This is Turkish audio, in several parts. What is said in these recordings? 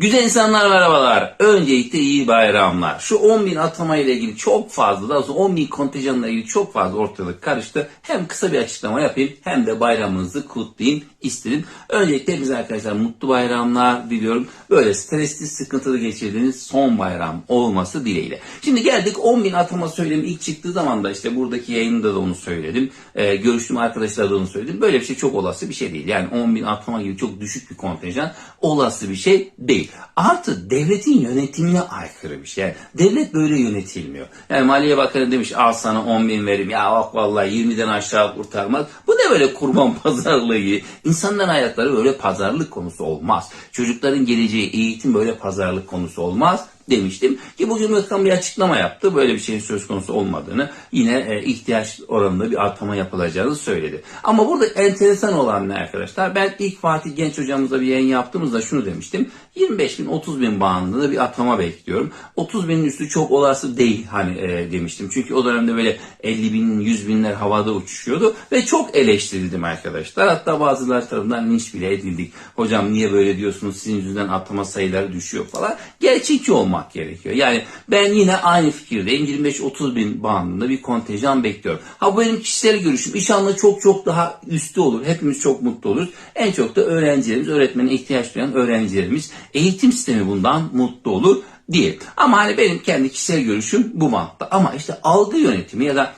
Güzel insanlar merhabalar. Öncelikle iyi bayramlar. Şu 10 bin atama ile ilgili çok fazla, daha doğrusu 10 bin kontenjanla ilgili çok fazla ortalık karıştı. Hem kısa bir açıklama yapayım hem de bayramınızı kutlayayım istedim. Öncelikle hepinize arkadaşlar mutlu bayramlar diliyorum. Böyle stresli, sıkıntılı geçirdiğiniz son bayram olması dileğiyle. Şimdi geldik 10 bin atama söylemi ilk çıktığı zaman da işte buradaki yayında da onu söyledim. Ee, görüştüğüm arkadaşlar da onu söyledim. Böyle bir şey çok olası bir şey değil. Yani 10 bin atama gibi çok düşük bir kontenjan olası bir şey değil. Artı devletin yönetimine aykırı bir şey. Yani devlet böyle yönetilmiyor. Yani Maliye Bakanı demiş al sana 10 bin verim. Ya bak vallahi 20'den aşağı kurtarmaz. Bu ne böyle kurban pazarlığı. İnsanların hayatları böyle pazarlık konusu olmaz. Çocukların geleceği eğitim böyle pazarlık konusu olmaz demiştim. Ki bugün bakan bir açıklama yaptı. Böyle bir şeyin söz konusu olmadığını yine e, ihtiyaç oranında bir artma yapılacağını söyledi. Ama burada enteresan olan ne arkadaşlar? Ben ilk Fatih Genç hocamızla bir yayın yaptığımızda şunu demiştim. 25 bin 30 bin bandında bir atlama bekliyorum. 30 binin üstü çok olası değil hani e, demiştim. Çünkü o dönemde böyle 50 bin 100 binler havada uçuşuyordu ve çok eleştirildim arkadaşlar. Hatta bazıları tarafından linç bile edildik. Hocam niye böyle diyorsunuz sizin yüzünden atlama sayıları düşüyor falan. Gerçekçi olmak gerekiyor. Yani ben yine aynı fikirdeyim. 25-30 bin bandında bir kontenjan bekliyorum. Ha bu benim kişisel görüşüm. İnşallah çok çok daha üstü olur. Hepimiz çok mutlu oluruz. En çok da öğrencilerimiz, öğretmene ihtiyaç duyan öğrencilerimiz, eğitim sistemi bundan mutlu olur diye. Ama hani benim kendi kişisel görüşüm bu mantıkta. Ama işte algı yönetimi ya da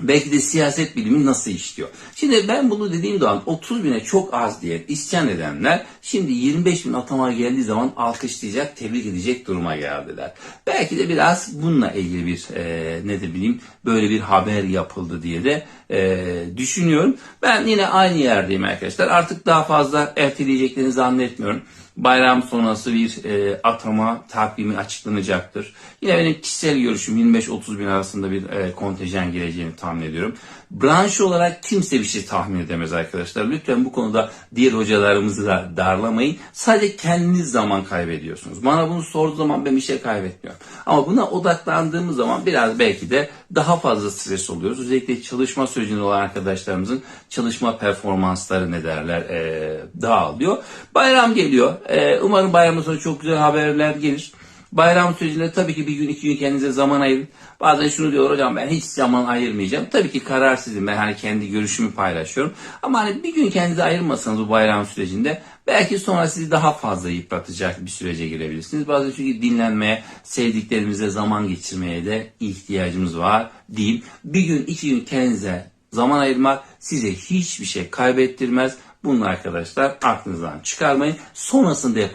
Belki de siyaset bilimi nasıl işliyor? Şimdi ben bunu dediğim zaman 30 bine çok az diye isyan edenler şimdi 25 bin atama geldiği zaman alkışlayacak, tebrik edecek duruma geldiler. Belki de biraz bununla ilgili bir e, ne de bileyim böyle bir haber yapıldı diye de e, düşünüyorum. Ben yine aynı yerdeyim arkadaşlar. Artık daha fazla erteleyeceklerini zannetmiyorum bayram sonrası bir e, atama takvimi açıklanacaktır. Yine benim kişisel görüşüm 25-30 bin arasında bir e, kontenjan geleceğini tahmin ediyorum. Branş olarak kimse bir şey tahmin edemez arkadaşlar. Lütfen bu konuda diğer hocalarımızı da darlamayın. Sadece kendiniz zaman kaybediyorsunuz. Bana bunu sorduğu zaman ben bir şey kaybetmiyorum. Ama buna odaklandığımız zaman biraz belki de daha fazla stres oluyoruz. Özellikle çalışma sürecinde olan arkadaşlarımızın çalışma performansları ne derler e, dağılıyor. Bayram geliyor. E, umarım bayramdan sonra çok güzel haberler gelir. Bayram sürecinde tabii ki bir gün iki gün kendinize zaman ayırın. Bazen şunu diyor hocam ben hiç zaman ayırmayacağım. Tabii ki karar sizin. Ben hani kendi görüşümü paylaşıyorum. Ama hani bir gün kendinize ayırmasanız bu bayram sürecinde belki sonra sizi daha fazla yıpratacak bir sürece girebilirsiniz. Bazen çünkü dinlenmeye, sevdiklerimizle zaman geçirmeye de ihtiyacımız var diyeyim. Bir gün iki gün kendinize zaman ayırmak size hiçbir şey kaybettirmez. Bunu arkadaşlar aklınızdan çıkarmayın. Sonrasında yapacağınız